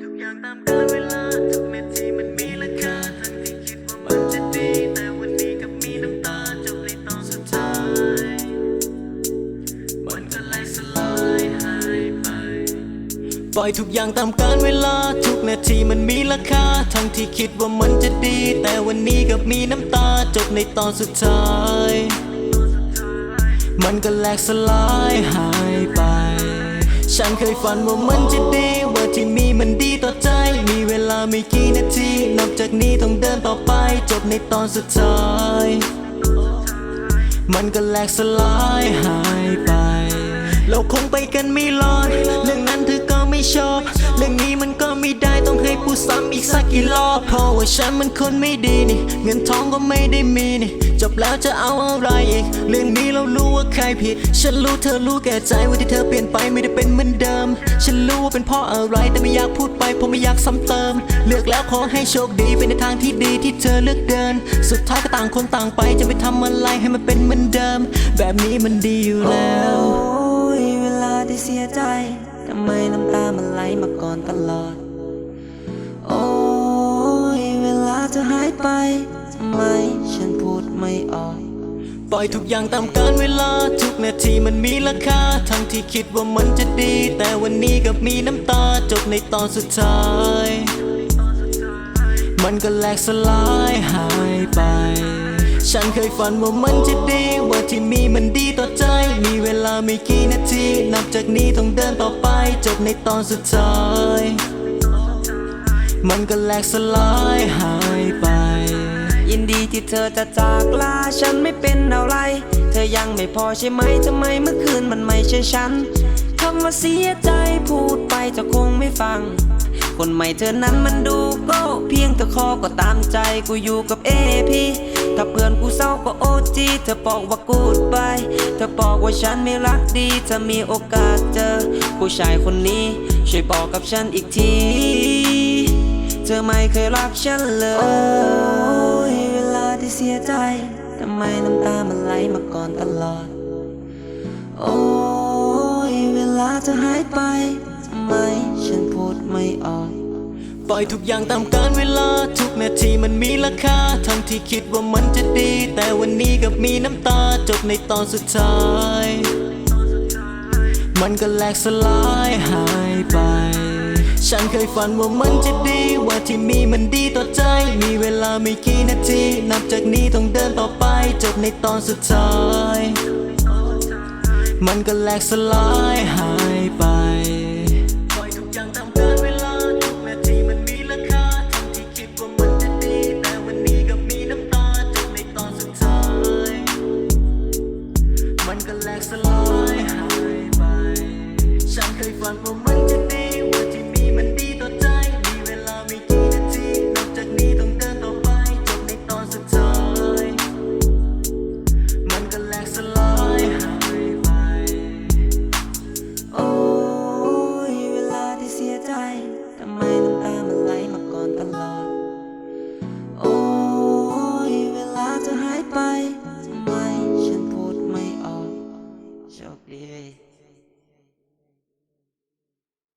ปปล่อยทุกอย่างตามกาลเวลาทุกนาทีมันมีราคา ทั้งที่คิดว่ามันจะดี แต่วันนี้กับมีน้ำตาจบในตอนสุดท้าย มันก็แหลกสลายหายไป ฉันเคยฝันว่ามันจะดีว่าที่มีมัน จากนี้ต้องเดินต่อไปจบในตอนสุดท้าย มันก็แหลกสลายหายไป เราคงไปกันไม่รอด เรื่องนั้นเธอก็ไม่ชอบ เรื่องนี้ ซ้ำอีกสักกี่รอบเพราะว่าฉันมันคนไม่ดีนี่ เงินทองก็ไม่ได้มีนี่ จบแล้วจะเอาอะไรอีก เรื่องนี้เรารู้ว่าใครผิด ฉันรู้เธอรู้แก่ใจว่าที่เธอเปลี่ยนไปไม่ได้เป็นเหมือนเดิม ฉันรู้ว่าเป็นเพราะอะไรแต่ไม่อยากพูดไปเพราะไม่อยากซ้ำเติม เลือกแล้วขอให้โชคดีเป็นในทางที่ดีที่เธอเลือกเดิน สุดท้ายก็ต่างคนต่างไปจะไปทำอะไรให้มันเป็นเหมือนเดิม แบบนี้มันดีอยู่แล้วโอ้ยเวลาที่เสียใจทำไมน้ำตามันไหลมาก่อนตลอด ไปทำไมฉันพูดไม่ออก ปล่อยทุกอย่างตามกาลเวลาทุกนาทีมันมีราคา ทั้งที่คิดว่ามันจะดี แต่วันนี้กับมีน้ำตาจบในตอนสุดท้าย มันก็แหลกสลายหายไป ฉันเคยฝันว่ามันจะดี ว่าที่มีมันดีต่อใจ มีเวลาไม่กี่นาที นับจากนี้ต้องเดินต่อไป จบในตอนสุดท้าย มันก็แหลกสลายหายไป ยินดีที่เธอจะจากลาฉันไม่เป็นอะไร เธอยังไม่พอใช่ไหมทำไมเมื่อคืนมันไม่ใช่ฉันคำว่าเสียใจพูดไปเจะคงไม่ฟัง คนใหม่เธอนั้นมันดูก็เพียงเธอคอก็ตามใจกูอยู่กับเอพีถ้าเพื่อนกูเศร้าก็โอจีเธอบอกว่ากูดไป เธอบอกว่าฉันไม่รักดีถ้ามีโอกาสเจอ ผู้ชายคนนี้ช่วยบอกกับฉันอีกที ธอไม่เคยรักฉันเลยโอ้ยเวลาที่เสียใจทำไมน้ำตามันไหลมาก่อนตลอด โอ้ยเวลาเธอหายไปทำไมฉันพูดไม่ออกปล่อยทุกอย่างตามกาลเวลาทุกนาทีมันมีราคาทั้งที่คิดว่ามันจะดี แต่วันนี้กับมีน้ำตาจบในตอนสุดท้าย มันก็แหลกสลายหายไป ฉันเคยฝันว่ามันจะดี ว่าที่มีมันดีต่อใจ มีเวลาไม่กี่นาที นับจากนี้ต้องเดินต่อไป จบในตอนสุดท้าย มันก็แหลกสลายหายไป ใจทำไม